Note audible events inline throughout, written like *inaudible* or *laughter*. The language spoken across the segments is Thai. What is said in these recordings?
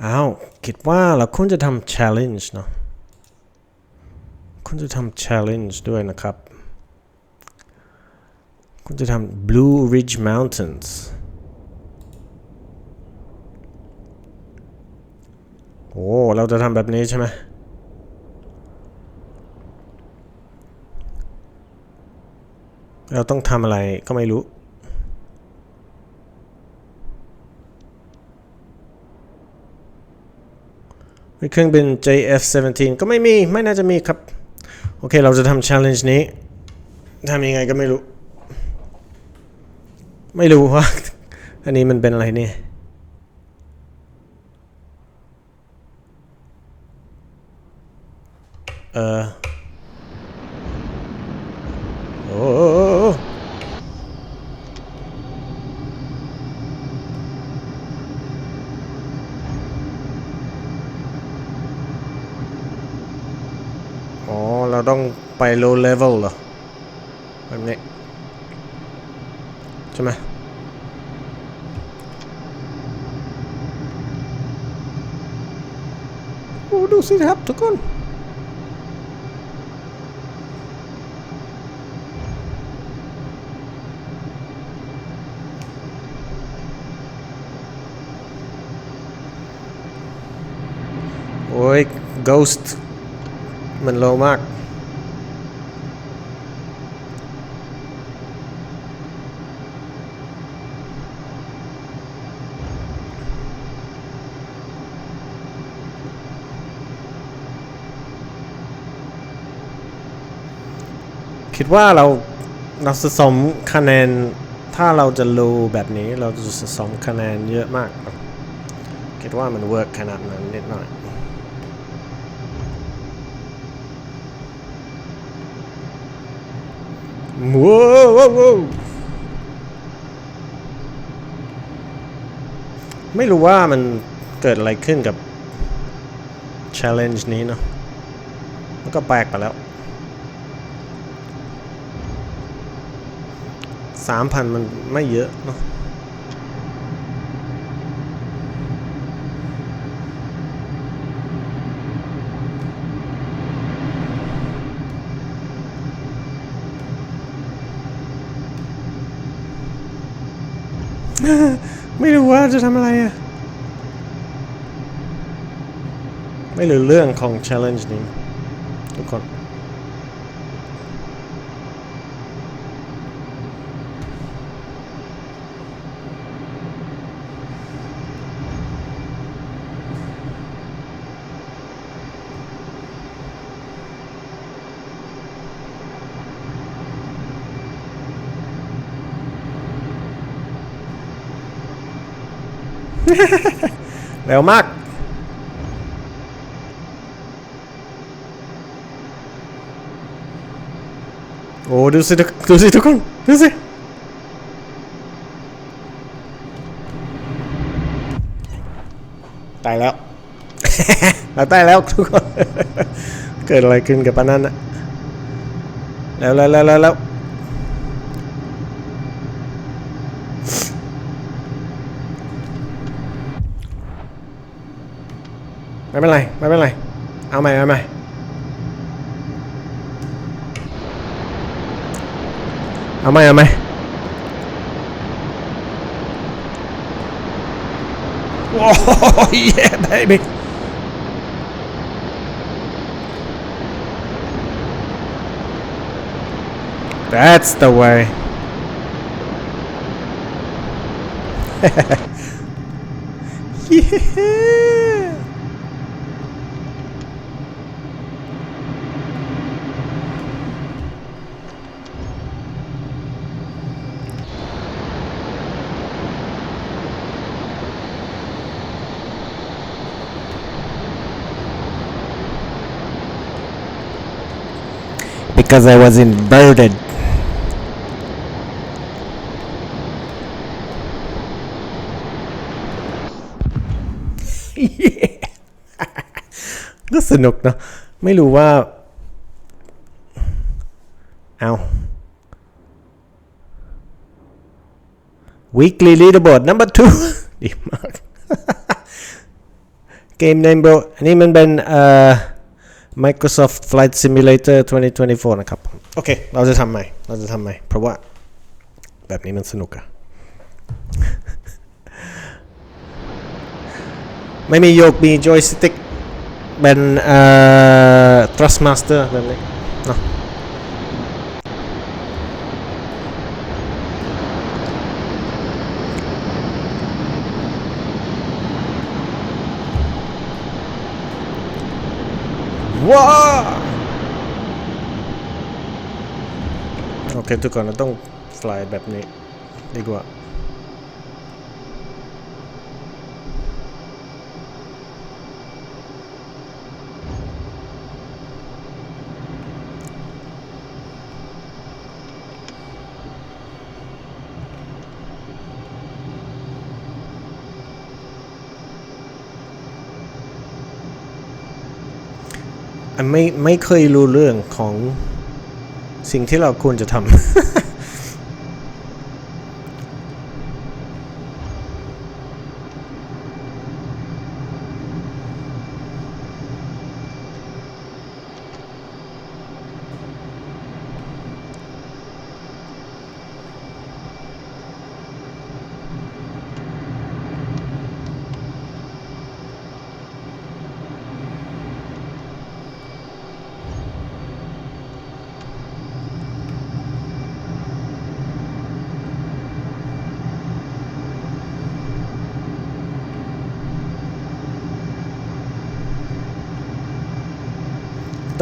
อ้าวคิดว่าเราควรจะทำ challenge เนาะควรจะทำ challenge ด้วยนะครับควรจะทำ Blue Ridge Mountains โอ้เราจะทำแบบนี้ใช่ไหมเราต้องทำอะไรก็ไม่รู้ เครื่องบิน JF-17 ก็ไม่มี ไม่น่าจะมีครับ โอเค เราจะทำ challenge นี้ทำยังไงก็ไม่รู้ ไม่รู้ว่า อันนี้มันเป็นอะไรเนี่ย เออโอ้โอ้โอ้โอ้อ๋อ เรา ต้องไป low level เหรอ แบบนี้ ใช่ไหมโอ้ดูสิครับทุกคนโอ้ย Ghost มันโลมาก คิดว่าเราเราสะสมคะแนนถ้าเราจะรูแบบนี้เราจะสะสมคะแนนเยอะมากครับคิดว่ามันเวิร์กขนาดนั้นนิดหน่อยว้าวไม่รู้ว่ามันเกิดอะไรขึ้นกับ challenge นี้เนาะมันก็แปลกไปแล้ว สามพันมันไม่เยอะเนาะไม่รู้ว่าจะทำอะไรอะ ไม่รู้เรื่องของ challenge นี้ทุกคน เร็วมาก โอ้ดูสิทุกดูสิทุกคนดูสิตายแล้ว เราตายแล้วทุกคน เกิดอะไรขึ้นกับปานั้นอะแล้วแล้วแล้วแล้วแล้ว ไม่เป็นไร ไม่เป็นไร เอาใหม่เอาใหม่เอาไหมเอาไหมโอ้ย yeah baby That's the way yeah because I was inverted. Yeah. ก็สนุกเนอะไม่รู้ว่า เอ*laughs* า weekly leaderboard number two *laughs* ดีมาก game name bro อันนี้มันเป็นเอ่อ *laughs* Microsoft Flight Simulator 2024 นะครับ โอเค เราจะทำใหม่ เราจะทำใหม่ เพราะว่าแบบนี้มันสนุกอะไม่มีโยกมีจอยสติ๊กเป็นเอ่อ thrustmaster แบบนี้เนาะ ว้าโอเคทุกคนเราต้องฟลายแบบนี้ดีกว่า ไม่ไม่เคยรู้เรื่องของสิ่งที่เราควรจะทำ ต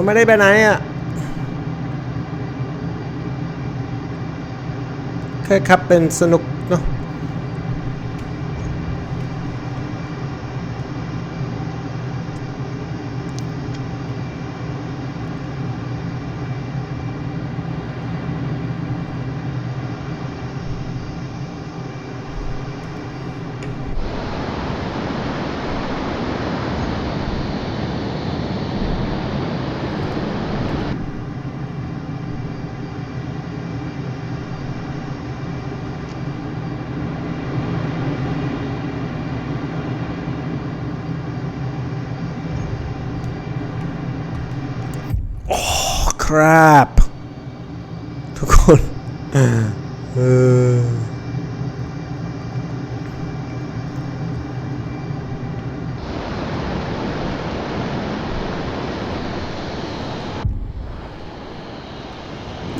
เราไม่ได้ไปไหนอะ แค่ขับเป็นสนุกเนาะ ครับ ทุกคนเออ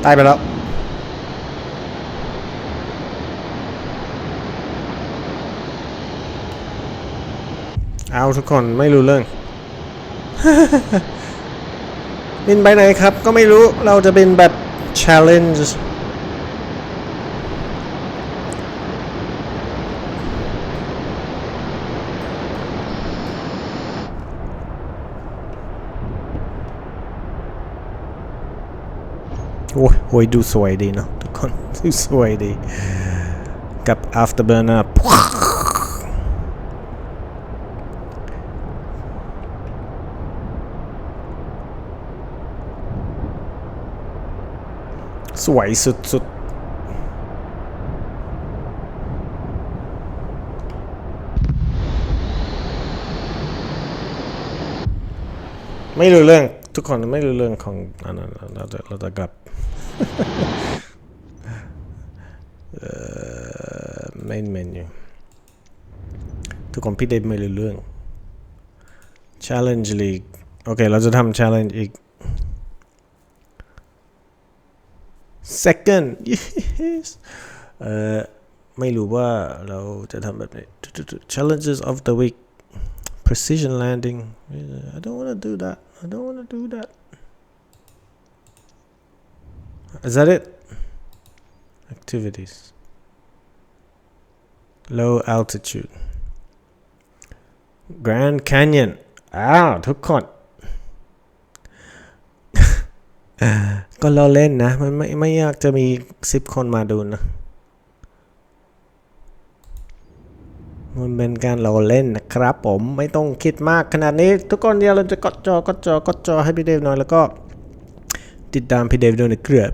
ตายไปแล้ว เอาทุกคนไม่รู้เรื่อง บินไปไหนครับ ก็ไม่รู้เราจะบินแบบ challenge โอ้ยโอ้ยดูสวยดีเนาะทุกคน ดูสวยดี กับ afterburner ส วยสุดๆ ไม่รู้เรื่องทุกคนไม่รู้เรื่องของอันนั้นเราจะเราจะกลับเอ่อ main menu ทุกคนพี่เดมไม่รู้เรื่อง challenge league โอเค เราจะทำ challenge อีก second yes เอ่อไม่รู้ว่าเราจะทำแบบนี้ challenges of the week precision landing I don't want to do that I don't want to do that is that it activities low altitude Grand Canyon อ้าวทุกคน ก็เราเล่นนะ มันไม่ไม่อยากจะมีสิบคนมาดูนะ มันเป็นการเราเล่นนะครับผมไม่ต้องคิดมากขนาดนี้ ทุกคนเดียวเราจะกดจอกดจอกดจอให้พี่เดฟหน่อยแล้วก็ติดตามพี่เดฟด้วยนะครับ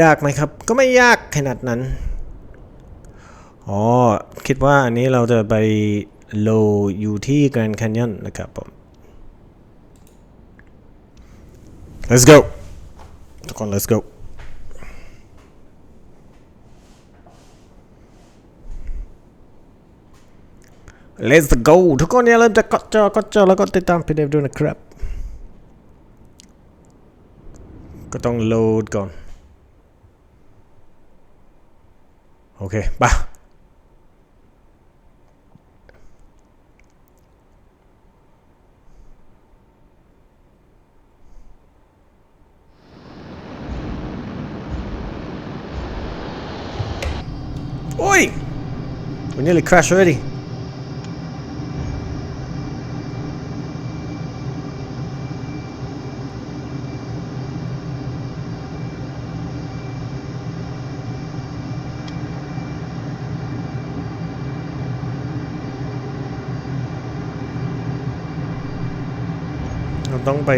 ยากไหมครับ ก็ไม่ยากขนาดนั้น อ๋อ คิดว่าอันนี้เราจะไปโลอยู่ที่ Grand Canyon นะครับผม let's go ทุกคน let's go let's go ทุกคนอย่าลืมจะกดจอกดจอแล้วก็ติดตามพี่เดฟด้วยนะครับ ก็ต้องโหลดก่อน โอเค ไปะโอ้ย we nearly crashed already เราต้องไ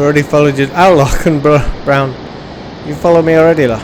ปที่ไหนก็ไม่รู้ I've already followed you. Oh, Lock and Bro- Brown. You follow me already, lah.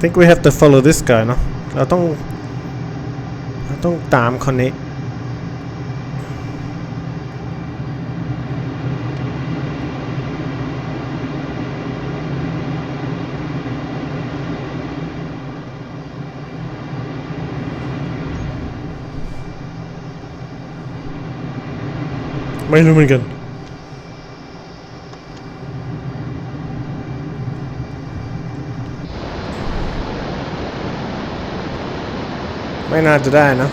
Think we have to follow this guy เนอะเราต้องเราต้องตามคนนี้ ไม่รู้เหมือนกัน ไม่น่าจะได้นะ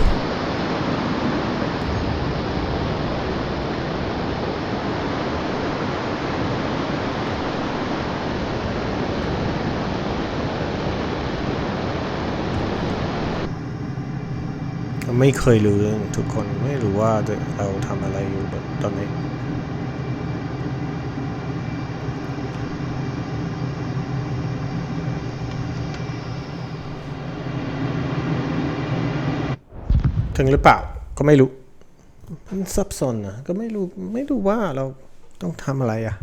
ไม่เคยรู้เรื่องทุกคนไม่รู้ว่าเราทำอะไรอยู่ตอนนี้ ถึงหรือเปล่าก็ไม่รู้มันซับซ้อนนะก็ไม่รู้ไม่รู้ว่าเราต้องทำอะไรอะ